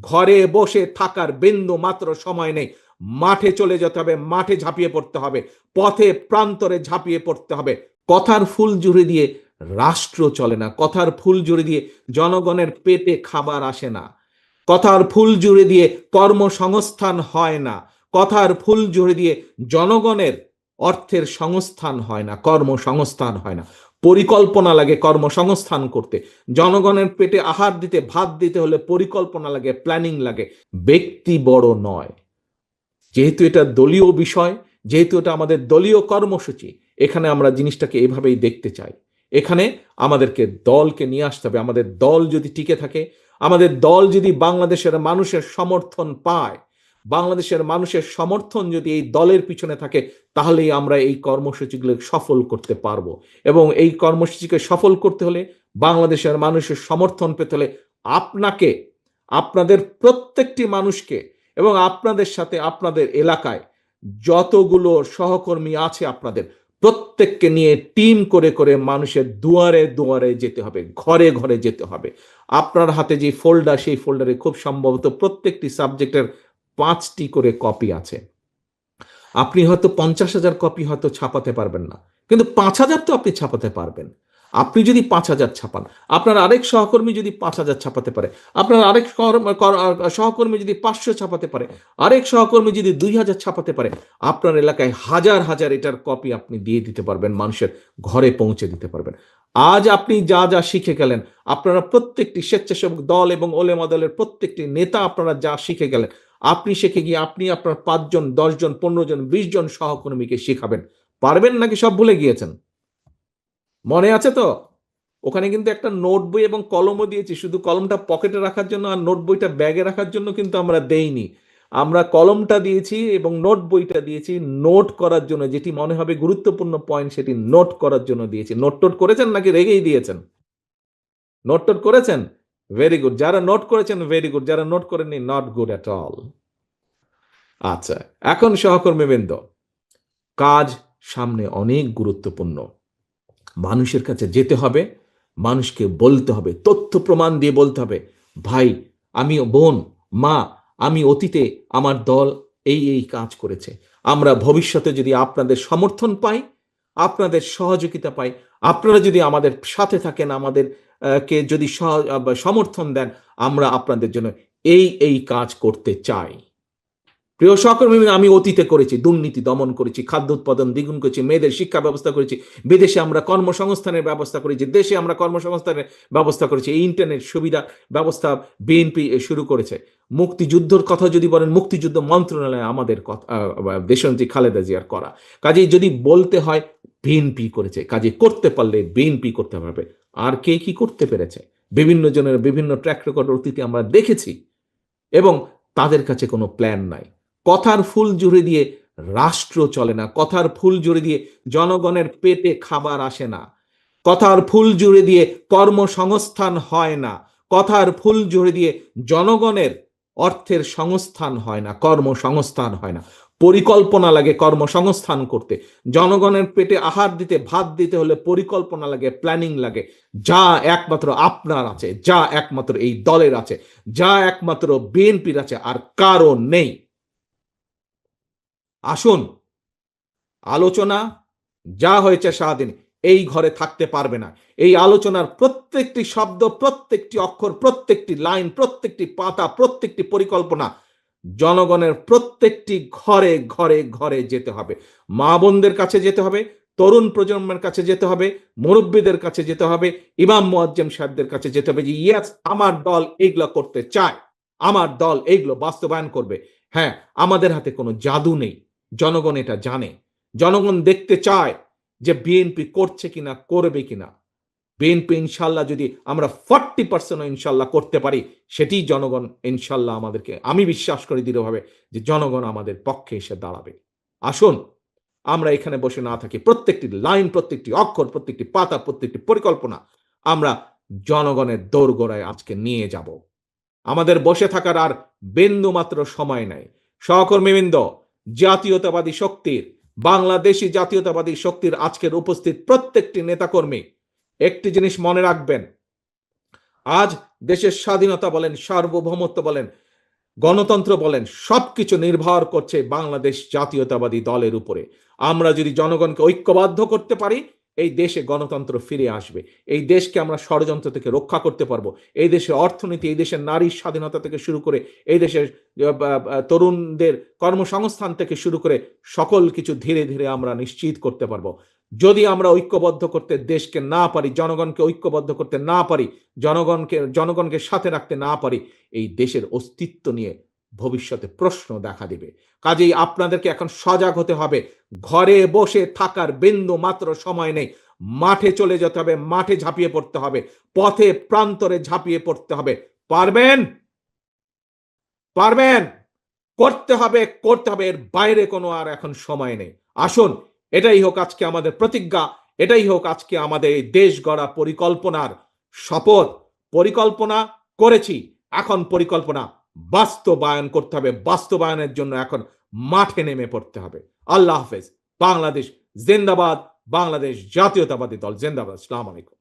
ঘরে বসে থাকার বিন্দু মাত্র সময় নেই। মাঠে চলে যেতে হবে, মাঠে ঝাঁপিয়ে পড়তে হবে, পথে প্রান্তরে ঝাঁপিয়ে পড়তে হবে। কথার ফুল জুড়ে দিয়ে রাষ্ট্র চলে না, কথার ফুল জুড়ে দিয়ে জনগণের পেটে খাবার আসে না। কথার ফুল জুড়ে দিয়ে কর্মসংস্থান হয় না, কথার ফুল জুড়ে দিয়ে জনগণের অর্থের সংস্থান হয় না, কর্মসংস্থান হয় না। পরিকল্পনা লাগে কর্মসংস্থান করতে। জনগণের পেটে আহার দিতে, ভাত দিতে হলে পরিকল্পনা লাগে, প্ল্যানিং লাগে। ব্যক্তি বড় নয়। যেহেতু এটা দলীয় বিষয়, যেহেতু এটা আমাদের দলীয় কর্মসূচি, এখানে আমরা জিনিসটাকে এভাবেই দেখতে চাই। এখানে আমাদেরকে দলকে নিয়ে আসতে হবে। আমাদের দল যদি টিকে থাকে, আমাদের দল যদি বাংলাদেশের মানুষের সমর্থন পায় বাংলাদেশের মানুষের সমর্থন যদি এই দলের পিছনে থাকে, তাহলেই আমরা এই কর্মসূচিগুলো সফল করতে পারব। এবং এই কর্মসূচিকে সফল করতে হলে, বাংলাদেশের মানুষের সমর্থন পেতে হলে আপনাকে, আপনাদের প্রত্যেকটি মানুষকে এবং আপনাদের সাথে আপনাদের এলাকায় যতগুলো সহকর্মী আছে আপনাদের, প্রত্যেককে নিয়ে টিম করে করে মানুষের দুয়ারে দুয়ারে যেতে হবে, ঘরে ঘরে যেতে হবে। আপনার হাতে যে ফোল্ডার সেই ফোল্ডারে খুব সম্ভবত প্রত্যেকটি সাবজেক্টের পাঁচটি করে কপি আছে। আপনি হয়তো পঞ্চাশ হাজার কপি হয়তো ছাপাতে পারবেন না। কিন্তু পাঁচ হাজার তো আপনি ছাপাতে পারবেন। আপনি যদি পাঁচ হাজার ছাপান, আপনার আরেক সহকর্মী যদি পাঁচ হাজার ছাপাতে পারে, আপনার আরেক কর- কর- সহকর্মী যদি পাঁচশো ছাপাতে পারে, আরেক সহকর্মী যদি দুই হাজার ছাপাতে পারে, আপনার এলাকায় হাজার হাজার এটার কপি আপনি দিয়ে দিতে পারবেন, মানুষের ঘরে পৌঁছে দিতে পারবেন। আজ আপনি যা যা শিখে গেলেন, আপনারা প্রত্যেকটি স্বেচ্ছাসেবক দল এবং ওলেমা দলের প্রত্যেকটি নেতা আপনারা যা শিখে গেলেন আপনি শিখে গিয়ে আপনি আপনার পাঁচজন, দশজন পনেরো জন বিশ জন সহকর্মীকে শেখাবেন। পারবেন নাকি সব ভুলে গিয়েছেন? মনে আছে তো? ওখানে কিন্তু একটা নোট বই এবং কলমও দিয়েছি। শুধু কলমটা পকেটে রাখার জন্য আর নোট বইটা ব্যাগে রাখার জন্য কিন্তু আমরা দেইনি। আমরা কলমটা দিয়েছি এবং নোট বইটা দিয়েছি। নোট করার জন্য যেটি মনে হবে গুরুত্বপূর্ণ পয়েন্ট সেটি নোট করার জন্য দিয়েছি। নোট টোট করেছেন নাকি রেগেই দিয়েছেন? নোট টোট করেছেন? ভেরি গুড যারা নোট করেছেন ভেরি গুড যারা নোট করেননি নট গুড অ্যাট অল আচ্ছা এখন সহকর্মীবৃন্দ কাজ সামনে অনেক গুরুত্বপূর্ণ। মানুষের কাছে যেতে হবে, মানুষকে বলতে হবে, তথ্য প্রমাণ দিয়ে বলতে হবে, ভাই, আমি বোন, মা, আমি অতীতে আমার দল এই এই কাজ করেছে। আমরা ভবিষ্যতে যদি আপনাদের সমর্থন পাই, আপনাদের সহযোগিতা পাই, আপনারা যদি আমাদের সাথে থাকেন, আমাদের কে যদি সমর্থন দেন আমরা আপনাদের জন্য এই এই কাজ করতে চাই। প্রিয় সহকর্মী আমি অতীতে করেছি দুর্নীতি দমন করেছি খাদ্য উৎপাদন দ্বিগুণ করেছি মেয়েদের শিক্ষা ব্যবস্থা করেছি বিদেশে আমরা কর্মসংস্থানের ব্যবস্থা করেছি দেশে আমরা কর্মসংস্থানের ব্যবস্থা করেছি এই ইন্টারনেট সুবিধা ব্যবস্থা বিএনপি শুরু করেছে। মুক্তিযুদ্ধর কথা যদি বলেন মুক্তিযুদ্ধ মন্ত্রণালয় আমাদের কথা আহ, দেশনেত্রী খালেদা জিয়ার করা। কাজেই যদি বলতে হয় বিএনপি করেছে কাজে করতে পারলে বিএনপি করতে পারবে আর কে কি করতে পেরেছে? বিভিন্ন জনের বিভিন্ন ট্র্যাক রেকর্ড অতীতে আমরা দেখেছি এবং তাদের কাছে কোনো প্ল্যান নাই। কথার ফুল জুড়ে দিয়ে রাষ্ট্র চলে না, কথার ফুল জুড়ে দিয়ে জনগণের পেটে খাবার আসে না। কথার ফুল জুড়ে দিয়ে কর্মসংস্থান হয় না, কথার ফুল জুড়ে দিয়ে জনগণের অর্থের সংস্থান হয় না, কর্মসংস্থান হয় না। পরিকল্পনা লাগে কর্মসংস্থান করতে। জনগণের পেটে আহার দিতে, ভাত দিতে হলে পরিকল্পনা লাগে প্ল্যানিং লাগে। যা একমাত্র আপনার আছে, যা একমাত্র এই দলের আছে, যা একমাত্র বিএনপির আছে আর কারও নেই। আসুন, আলোচনা যা হয়েছে সারাদিন এই ঘরে থাকতে পারবে না। এই আলোচনার প্রত্যেকটি শব্দ, প্রত্যেকটি অক্ষর, প্রত্যেকটি লাইন, প্রত্যেকটি পাতা, প্রত্যেকটি পরিকল্পনা জনগণের প্রত্যেকটি ঘরে ঘরে ঘরে যেতে হবে। মা বোনদের কাছে যেতে হবে, তরুণ প্রজন্মের কাছে যেতে হবে, মুরব্বীদের কাছে যেতে হবে, ইমাম মোয়াজ্জেম সাহেবদের কাছে যেতে হবে যে ইয়াস আমার দল এইগুলো করতে চায়। আমার দল এইগুলো বাস্তবায়ন করবে। হ্যাঁ আমাদের হাতে কোনো জাদু নেই। জনগণ এটা জানে। জনগণ দেখতে চায় যে, বিএনপি করছে কিনা, করবে কিনা। বিএনপি ইনশাল্লাহ যদি আমরা ফর্টি পার্সেন্ট ইনশাল্লাহ করতে পারি সেটি জনগণ ইনশাল্লাহ আমাদেরকে, আমি বিশ্বাস করি দৃঢ়ভাবে যে জনগণ আমাদের পক্ষে এসে দাঁড়াবে। আসুন, আমরা এখানে বসে না থাকি। প্রত্যেকটি লাইন, প্রত্যেকটি অক্ষর, প্রত্যেকটি পাতা, প্রত্যেকটি পরিকল্পনা আমরা জনগণের দোরগোড়ায় আজকে নিয়ে যাব। আমাদের বসে থাকার আর বিন্দু মাত্র সময় নাই। সহকর্মীবৃন্দ, জাতীয়তাবাদী শক্তির, বাংলাদেশি জাতীয়তাবাদী শক্তির আজকের উপস্থিত প্রত্যেকটি নেতাকর্মী একটি জিনিস মনে রাখবেন। আজ দেশের স্বাধীনতা বলেন, সার্বভৌমত্ব বলেন, গণতন্ত্র বলেন, সবকিছু নির্ভর করছে বাংলাদেশ জাতীয়তাবাদী দলের উপরে। আমরা যদি জনগণকে ঐক্যবদ্ধ করতে পারি, এই দেশে গণতন্ত্র ফিরে আসবে। এই দেশকে আমরা ষড়যন্ত্র থেকে রক্ষা করতে পারব। এই দেশের অর্থনীতি, এই দেশের নারীর স্বাধীনতা থেকে শুরু করে, এই দেশের তরুণদের কর্মসংস্থান থেকে শুরু করে সকল কিছু ধীরে ধীরে আমরা নিশ্চিত করতে পারব। যদি আমরা ঐক্যবদ্ধ করতে দেশকে না পারি, জনগণকে ঐক্যবদ্ধ করতে না পারি, জনগণকে জনগণকে সাথে রাখতে না পারি, এই দেশের অস্তিত্ব নিয়ে ভবিষ্যতে প্রশ্ন দেখা দিবে। কাজেই আপনাদেরকে এখন সজাগ হতে হবে। ঘরে বসে থাকার বিন্দু মাত্র সময় নেই। মাঠে চলে যেতে হবে, মাঠে ঝাঁপিয়ে পড়তে হবে, পথে প্রান্তরে ঝাঁপিয়ে পড়তে হবে। পারবেন? পারবেন? করতে হবে করতে হবে, এর বাইরে কোনো আর এখন সময় নেই। আসুন এটাই হোক আজকে আমাদের প্রতিজ্ঞা, এটাই হোক আজকে আমাদের এই দেশ গড়া পরিকল্পনার শপথ। পরিকল্পনা করেছি, এখন পরিকল্পনা বাস্তবায়ন করতে হবে। বাস্তবায়নের জন্য এখন মাঠে নেমে পড়তে হবে। আল্লাহ হাফেজ। বাংলাদেশ জিন্দাবাদ, বাংলাদেশ জাতীয়তাবাদী দল। জিন্দাবাদ। আসসালামু আলাইকুম।